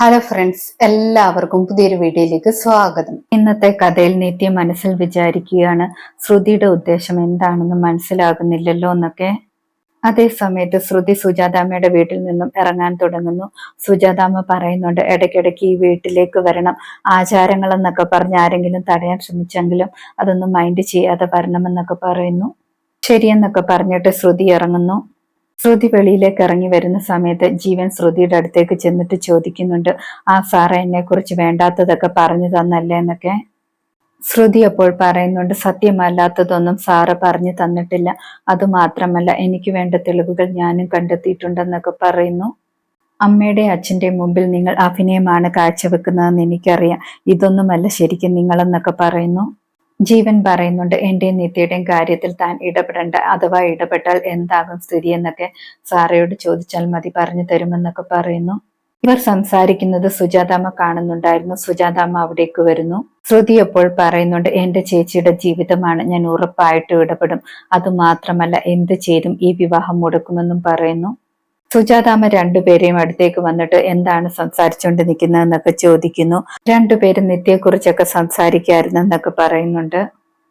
Hello friends എല്ലാവർക്കും പുതിയൊരു വീഡിയോയിലേക്ക് സ്വാഗതം. ഇന്നത്തെ കഥയിൽ നിത്യ മനസ്സിൽ വിചാരിക്കുകയാണ് ശ്രുതിയുടെ ഉദ്ദേശം എന്താണെന്ന് മനസ്സിലാകുന്നില്ലല്ലോ എന്നൊക്കെ. അതേ സമയത്ത് ശ്രുതി സുജാതാമ്മയുടെ വീട്ടിൽ നിന്നും ഇറങ്ങാൻ തുടങ്ങുന്നു. സുജാതാമ്മ പറയുന്നുണ്ട് ഇടയ്ക്കിടയ്ക്ക് ഈ വീട്ടിലേക്ക് വരണം. ആചാരങ്ങൾ എന്നൊക്കെ പറഞ്ഞ് ആരെങ്കിലും തടയാൻ ശ്രമിച്ചെങ്കിലും അതൊന്നും മൈൻഡ് ചെയ്യാതെ വരണമെന്നൊക്കെ പറയുന്നു. ശരിയെന്നൊക്കെ പറഞ്ഞിട്ട് ശ്രുതി ഇറങ്ങുന്നു. ശ്രുതി വെളിയിലേക്ക് ഇറങ്ങി വരുന്ന സമയത്ത് ജീവൻ ശ്രുതിയുടെ അടുത്തേക്ക് ചെന്നിട്ട് ചോദിക്കുന്നുണ്ട് ആ സാറ എന്നെ കുറിച്ച് വേണ്ടാത്തതൊക്കെ പറഞ്ഞു തന്നല്ലേ എന്നൊക്കെ? ശ്രുതി അപ്പോൾ പറയുന്നുണ്ട് സത്യമല്ലാത്തതൊന്നും സാറ് പറഞ്ഞു തന്നിട്ടില്ല. അതുമാത്രമല്ല എനിക്ക് വേണ്ട തെളിവുകൾ ഞാനും കണ്ടെത്തിയിട്ടുണ്ടെന്നൊക്കെ പറയുന്നു. അമ്മയുടെ അച്ഛന്റെ മുമ്പിൽ നിങ്ങൾ അഭിനയമാണ് കാഴ്ചവെക്കുന്നതെന്ന് എനിക്കറിയാം. ഇതൊന്നുമല്ല ശരിക്കും നിങ്ങളെന്നൊക്കെ പറയുന്നു. ജീവൻ പറയുന്നുണ്ട് എന്റെയും നിത്യയുടെയും കാര്യത്തിൽ താൻ ഇടപെടേണ്ട അഥവാ ഇടപെട്ടാൽ എന്താകും സ്ഥിതി? എന്നൊക്കെ സാറയോട് ചോദിച്ചാൽ മതി പറഞ്ഞു തരുമെന്നൊക്കെ പറയുന്നു. ഇവർ സംസാരിക്കുന്നത് സുജാതാമ്മ കാണുന്നുണ്ടായിരുന്നു. സുജാതാമ്മ അവിടേക്ക് വരുന്നു. ശ്രുതി എപ്പോൾ പറയുന്നുണ്ട് എന്റെ ചേച്ചിയുടെ ജീവിതമാണ് ഞാൻ ഉറപ്പായിട്ട് ഇടപെടും. അതുമാത്രമല്ല എന്ത് ചെയ്തും ഈ വിവാഹം മുടക്കുമെന്നും പറയുന്നു. സുജാതാമ്മ രണ്ടുപേരെയും അടുത്തേക്ക് വന്നിട്ട് എന്താണ് സംസാരിച്ചുകൊണ്ട് നിൽക്കുന്നതെന്നൊക്കെ ചോദിക്കുന്നു. രണ്ടുപേരും നിത്യയെക്കുറിച്ചൊക്കെ സംസാരിക്കായിരുന്നു എന്നൊക്കെ പറയുന്നുണ്ട്.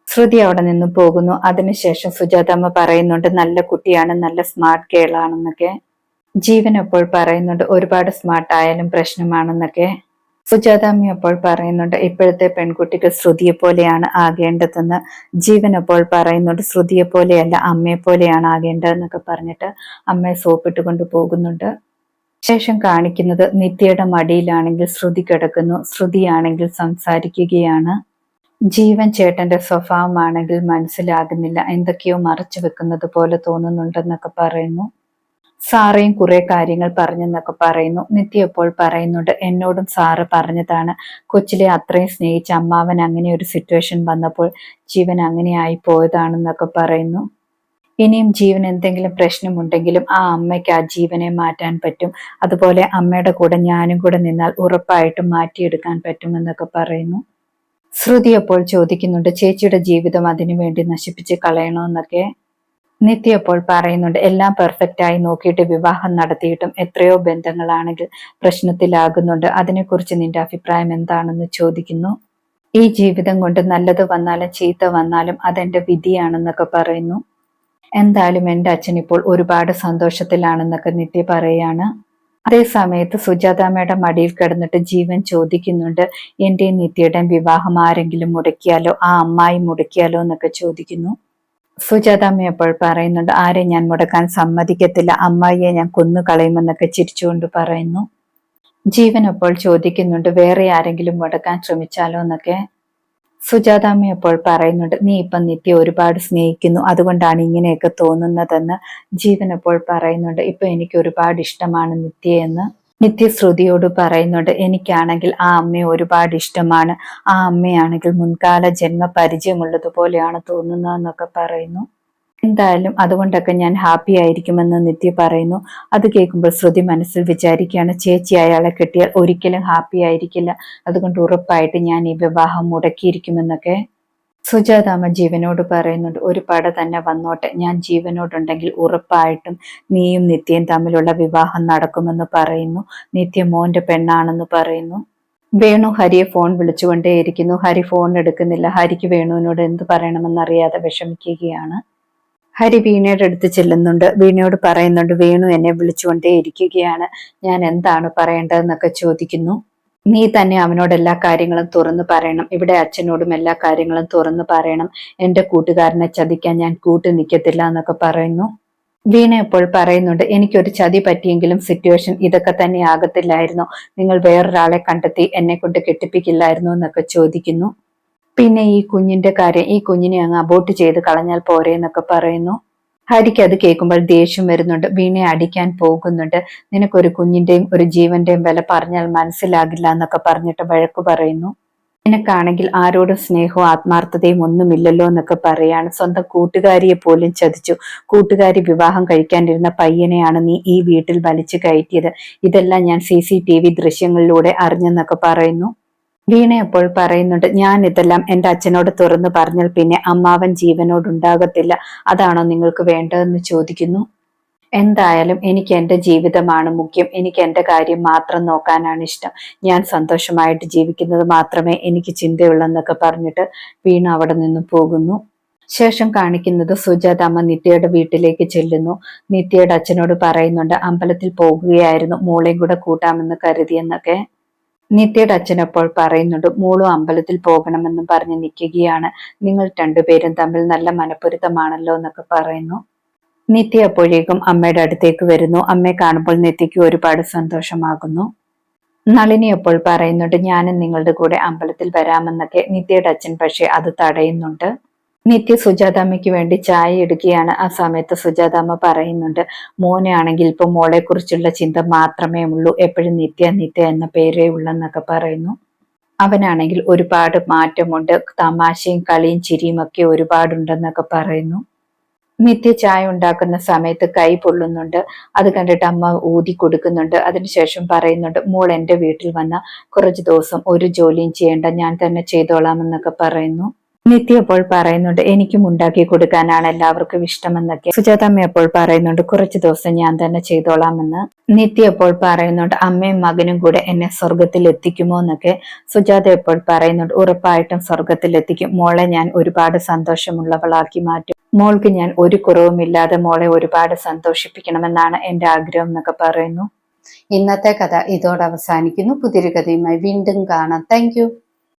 ശ്രുതി അവിടെ നിന്ന് പോകുന്നു. അതിനുശേഷം സുജാതാമ്മ പറയുന്നുണ്ട് നല്ല കുട്ടിയാണ് നല്ല സ്മാർട്ട് കേൾ ആണെന്നൊക്കെ ജീവൻ അപ്പോൾ പറയുന്നുണ്ട് ഒരുപാട് സ്മാർട്ട് ആയാലും പ്രശ്നമാണെന്നൊക്കെ. സുജാതാമ്മി അപ്പോൾ പറയുന്നുണ്ട് ഇപ്പോഴത്തെ പെൺകുട്ടികൾ ശ്രുതിയെ പോലെയാണ് ആകേണ്ടതെന്ന്. ജീവൻ അപ്പോൾ പറയുന്നുണ്ട് ശ്രുതിയെ പോലെയല്ല അമ്മയെ പോലെയാണ് ആകേണ്ടതെന്നൊക്കെ പറഞ്ഞിട്ട് അമ്മയെ സോപ്പിട്ട് പോകുന്നുണ്ട്. ശേഷം കാണിക്കുന്നത് നിത്യയുടെ മടിയിലാണെങ്കിൽ ശ്രുതി കിടക്കുന്നു ശ്രുതിയാണെങ്കിൽ സംസാരിക്കുകയാണ്. ജീവൻ ചേട്ടന്റെ സ്വഭാവമാണെങ്കിൽ മനസ്സിലാകുന്നില്ല എന്തൊക്കെയോ മറച്ചു വെക്കുന്നത് പോലെ തോന്നുന്നുണ്ടെന്നൊക്കെ പറയുന്നു. സാറേയും കുറെ കാര്യങ്ങൾ പറഞ്ഞെന്നൊക്കെ പറയുന്നു. നിത്യ ഇപ്പോൾ പറയുന്നുണ്ട് എന്നോടും സാറ് പറഞ്ഞതാണ്. കൊച്ചിലെ അത്രയും സ്നേഹിച്ച അമ്മാവൻ അങ്ങനെ ഒരു സിറ്റുവേഷൻ വന്നപ്പോൾ ജീവൻ അങ്ങനെ ആയി പോയതാണെന്നൊക്കെ പറയുന്നു. ഇനിയും ജീവൻ എന്തെങ്കിലും പ്രശ്നമുണ്ടെങ്കിലും ആ അമ്മയ്ക്ക് ആ ജീവനെ മാറ്റാൻ പറ്റും. അതുപോലെ അമ്മയുടെ കൂടെ ഞാനും കൂടെ നിന്നാൽ ഉറപ്പായിട്ടും മാറ്റിയെടുക്കാൻ പറ്റുമെന്നൊക്കെ പറയുന്നു. ശ്രുതി അപ്പോൾ ചോദിക്കുന്നുണ്ട് ചേച്ചിയുടെ ജീവിതം അതിനു വേണ്ടി നശിപ്പിച്ച് കളയണമെന്നൊക്കെ നിത്യ അപ്പോൾ പറയുന്നുണ്ട് എല്ലാം പെർഫെക്റ്റ് ആയി നോക്കിയിട്ട് വിവാഹം നടത്തിയിട്ടും എത്രയോ ബന്ധങ്ങളാണെങ്കിൽ പ്രശ്നത്തിലാകുന്നുണ്ട്. അതിനെക്കുറിച്ച് നിന്റെ അഭിപ്രായം എന്താണെന്ന് ചോദിക്കുന്നു. ഈ ജീവിതം കൊണ്ട് നല്ലത് വന്നാലും ചീത്ത വന്നാലും അതെന്റെ വിധിയാണെന്നൊക്കെ പറയുന്നു. എന്തായാലും എന്റെ അച്ഛൻ ഇപ്പോൾ ഒരുപാട് സന്തോഷത്തിലാണെന്നൊക്കെ നിത്യ പറയാണ്. അതേ സമയത്ത് സുജാതാമ്മയുടെ മടിയിൽ കിടന്നിട്ട് ജീവൻ ചോദിക്കുന്നുണ്ട് എന്റെ നിത്യയുടെ വിവാഹം ആരെങ്കിലും മുടക്കിയാലോ? ആ അമ്മായി മുടക്കിയാലോ? എന്നൊക്കെ ചോദിക്കുന്നു. സുജാതാമ്മ അപ്പോൾ പറയുന്നുണ്ട് ആരെ ഞാൻ മുടക്കാൻ സമ്മതിക്കത്തില്ല. അമ്മായിയെ ഞാൻ കൊന്നു കളയുമെന്നൊക്കെ ചിരിച്ചുകൊണ്ട് പറയുന്നു. ജീവൻ അപ്പോൾ ചോദിക്കുന്നുണ്ട് വേറെ ആരെങ്കിലും മുടക്കാൻ ശ്രമിച്ചാലോ എന്നൊക്കെ? സുജാതാമ്മ അപ്പോൾ പറയുന്നുണ്ട് നീ ഇപ്പം നിത്യ ഒരുപാട് സ്നേഹിക്കുന്നു. അതുകൊണ്ടാണ് ഇങ്ങനെയൊക്കെ തോന്നുന്നതെന്ന് ജീവൻ അപ്പോൾ പറയുന്നുണ്ട്. ഇപ്പൊ എനിക്ക് ഒരുപാട് ഇഷ്ടമാണ് നിത്യ എന്ന് നിത്യശ്രുതിയോട് പറയുന്നുണ്ട് എനിക്കാണെങ്കിൽ ആ അമ്മയെ ഒരുപാട് ഇഷ്ടമാണ്. ആ അമ്മയാണെങ്കിൽ മുൻകാല ജന്മ പരിചയമുള്ളതുപോലെയാണ് തോന്നുന്നതെന്നൊക്കെ പറയുന്നു. എന്തായാലും അതുകൊണ്ടൊക്കെ ഞാൻ ഹാപ്പി ആയിരിക്കുമെന്ന് നിത്യ പറയുന്നു. അത് കേൾക്കുമ്പോൾ ശ്രുതി മനസ്സിൽ വിചാരിക്കുകയാണ് ചേച്ചി അയാളെ കിട്ടിയാൽ ഒരിക്കലും ഹാപ്പി ആയിരിക്കില്ല. അതുകൊണ്ട് ഉറപ്പായിട്ട് ഞാൻ ഈ വിവാഹം മുടക്കിയിരിക്കുമെന്നൊക്കെ. സുജാതാമ്മ ജീവനോട് പറയുന്നുണ്ട് ഒരു പട തന്നെ വന്നോട്ടെ. ഞാൻ ജീവനോടുണ്ടെങ്കിൽ ഉറപ്പായിട്ടും നീയും നിത്യയും തമ്മിലുള്ള വിവാഹം നടക്കുമെന്ന് പറയുന്നു. നിത്യ മോന്റെ പെണ്ണാണെന്ന് പറയുന്നു. വേണു ഹരിയെ ഫോൺ വിളിച്ചുകൊണ്ടേയിരിക്കുന്നു. ഹരി ഫോൺ എടുക്കുന്നില്ല. ഹരിക്ക് വേണുവിനോട് എന്ത് പറയണമെന്നറിയാതെ വിഷമിക്കുകയാണ്. ഹരി വീണയുടെ അടുത്ത് ചെല്ലുന്നുണ്ട്. വീണയോട് പറയുന്നുണ്ട് വേണു എന്നെ വിളിച്ചുകൊണ്ടേയിരിക്കുകയാണ്. ഞാൻ എന്താണ് പറയേണ്ടതെന്നൊക്കെ ചോദിക്കുന്നു. നീ തന്നെ അവനോട് എല്ലാ കാര്യങ്ങളും തുറന്നു പറയണം. ഇവിടെ അച്ഛനോടും എല്ലാ കാര്യങ്ങളും തുറന്നു പറയണം. എന്റെ കൂട്ടുകാരനെ ചതിക്കാൻ ഞാൻ കൂട്ടു നിൽക്കത്തില്ല എന്നൊക്കെ പറയുന്നു. വീണ ഇപ്പോൾ പറയുന്നുണ്ട് എനിക്കൊരു ചതി പറ്റിയെങ്കിലും സിറ്റുവേഷൻ ഇതൊക്കെ തന്നെ ആകത്തില്ലായിരുന്നു. നിങ്ങൾ വേറൊരാളെ കണ്ടെത്തി എന്നെ കൊണ്ട് കെട്ടിപ്പിക്കില്ലായിരുന്നു എന്നൊക്കെ ചോദിക്കുന്നു. പിന്നെ ഈ കുഞ്ഞിന്റെ കാര്യം ഈ കുഞ്ഞിനെ അങ്ങ് അബോട്ട് ചെയ്ത് കളഞ്ഞാൽ പോരെ എന്നൊക്കെ പറയുന്നു. ഹരിക്ക് അത് കേൾക്കുമ്പോൾ ദേഷ്യം വരുന്നുണ്ട്. വീണയെ അടിക്കാൻ പോകുന്നുണ്ട്. നിനക്കൊരു കുഞ്ഞിന്റെയും ഒരു ജീവന്റെയും വില പറഞ്ഞാൽ മനസ്സിലാകില്ല എന്നൊക്കെ പറഞ്ഞിട്ട് വഴക്ക് പറയുന്നു. നിനക്കാണെങ്കിൽ ആരോടും സ്നേഹവും ആത്മാർത്ഥതയും ഒന്നുമില്ലല്ലോ എന്നൊക്കെ പറയാണ്. സ്വന്തം കൂട്ടുകാരിയെ പോലും ചതിച്ചു. കൂട്ടുകാരി വിവാഹം കഴിക്കാനിരുന്ന പയ്യനെയാണ് നീ ഈ വീട്ടിൽ വലിച്ചു കയറ്റിയത്. ഇതെല്ലാം ഞാൻ സി സി ടി വി ദൃശ്യങ്ങളിലൂടെ അറിഞ്ഞെന്നൊക്കെ പറയുന്നു. വീണ അപ്പോൾ പറയുന്നുണ്ട് ഞാൻ ഇതെല്ലാം എന്റെ അച്ഛനോട് തുറന്നു പറഞ്ഞാൽ പിന്നെ അമ്മാവൻ ജീവനോടുണ്ടാകത്തില്ല. അതാണോ നിങ്ങൾക്ക് വേണ്ടതെന്ന് ചോദിക്കുന്നു? എന്തായാലും എനിക്ക് എന്റെ ജീവിതമാണ് മുഖ്യം. എനിക്ക് എന്റെ കാര്യം മാത്രം നോക്കാനാണ് ഇഷ്ടം. ഞാൻ സന്തോഷമായിട്ട് ജീവിക്കുന്നത് മാത്രമേ എനിക്ക് ചിന്തയുള്ളെന്നൊക്കെ പറഞ്ഞിട്ട് വീണ അവിടെ നിന്ന് പോകുന്നു. ശേഷം കാണിക്കുന്നത് സുജാത അമ്മ നിത്യയുടെ വീട്ടിലേക്ക് ചെല്ലുന്നു. നിത്യയുടെ അച്ഛനോട് പറയുന്നുണ്ട് അമ്പലത്തിൽ പോകുകയായിരുന്നു. മോളെയും കൂടെ കൂട്ടാമെന്ന് കരുതിയെന്നൊക്കെ. നിത്യയുടെ അച്ഛനപ്പോൾ പറയുന്നുണ്ട് മോളും അമ്പലത്തിൽ പോകണമെന്നും പറഞ്ഞ് നിൽക്കുകയാണ്. നിങ്ങൾ രണ്ടുപേരും തമ്മിൽ നല്ല മനപ്പൊരുത്തമാണല്ലോ എന്നൊക്കെ പറയുന്നു. നിത്യ അപ്പോഴേക്കും അമ്മയുടെ അടുത്തേക്ക് വരുന്നു. അമ്മയെ കാണുമ്പോൾ നിത്യയ്ക്ക് ഒരുപാട് സന്തോഷമാകുന്നു. നളിനി അപ്പോൾ പറയുന്നുണ്ട് ഞാനും നിങ്ങളുടെ കൂടെ അമ്പലത്തിൽ വരാമെന്നൊക്കെ. നിത്യയുടെ അച്ഛൻ പക്ഷെ അത് തടയുന്നുണ്ട്. നിത്യ സുജാതാമ്മയ്ക്ക് വേണ്ടി ചായ ഇടുകയാണ് ആ സമയത്ത് സുജാതാമ്മ പറയുന്നുണ്ട്. മോനാണെങ്കിൽ ഇപ്പൊ മോളെ കുറിച്ചുള്ള ചിന്ത മാത്രമേ ഉള്ളൂ. എപ്പോഴും നിത്യ നിത്യ എന്ന പേരേ ഉള്ളെന്നൊക്കെ പറയുന്നു. അവനാണെങ്കിൽ ഒരുപാട് മാറ്റമുണ്ട്. തമാശയും കളിയും ചിരിയും ഒക്കെ ഒരുപാടുണ്ടെന്നൊക്കെ പറയുന്നു. നിത്യ ചായ ഉണ്ടാക്കുന്ന സമയത്ത് കൈ പൊള്ളുന്നുണ്ട്. അത് കണ്ടിട്ട് അമ്മ ഊതി കൊടുക്കുന്നുണ്ട്. അതിനുശേഷം പറയുന്നുണ്ട് മോൾ എന്റെ വീട്ടിൽ വന്ന കുറച്ച് ദിവസം ഒരു ജോലിയും ചെയ്യേണ്ട. ഞാൻ തന്നെ ചെയ്തോളാം എന്നൊക്കെ പറയുന്നു. നിത്യ അപ്പോൾ പറയുന്നുണ്ട് എനിക്കും ഉണ്ടാക്കി കൊടുക്കാനാണ് എല്ലാവർക്കും ഇഷ്ടമെന്നൊക്കെ. സുജാതമ്മ അപ്പോൾ പറയുന്നുണ്ട് കുറച്ച് ദിവസം ഞാൻ തന്നെ ചെയ്തോളാമെന്ന്. നിത്യ അപ്പോൾ പറയുന്നുണ്ട് അമ്മയും മകനും കൂടെ എന്നെ സ്വർഗത്തിൽ എത്തിക്കുമോ എന്നൊക്കെ. സുജാത ഇപ്പോൾ പറയുന്നുണ്ട് ഉറപ്പായിട്ടും സ്വർഗത്തിൽ എത്തിക്കും. മോളെ ഞാൻ ഒരുപാട് സന്തോഷമുള്ളവളാക്കി മാറ്റും. മോൾക്ക് ഞാൻ ഒരു കുറവുമില്ലാതെ മോളെ ഒരുപാട് സന്തോഷിപ്പിക്കണമെന്നാണ് എന്റെ ആഗ്രഹം എന്നൊക്കെ പറയുന്നു. ഇന്നത്തെ കഥ ഇതോടെ അവസാനിക്കുന്നു. പുതിയൊരു വീണ്ടും കാണാം. താങ്ക്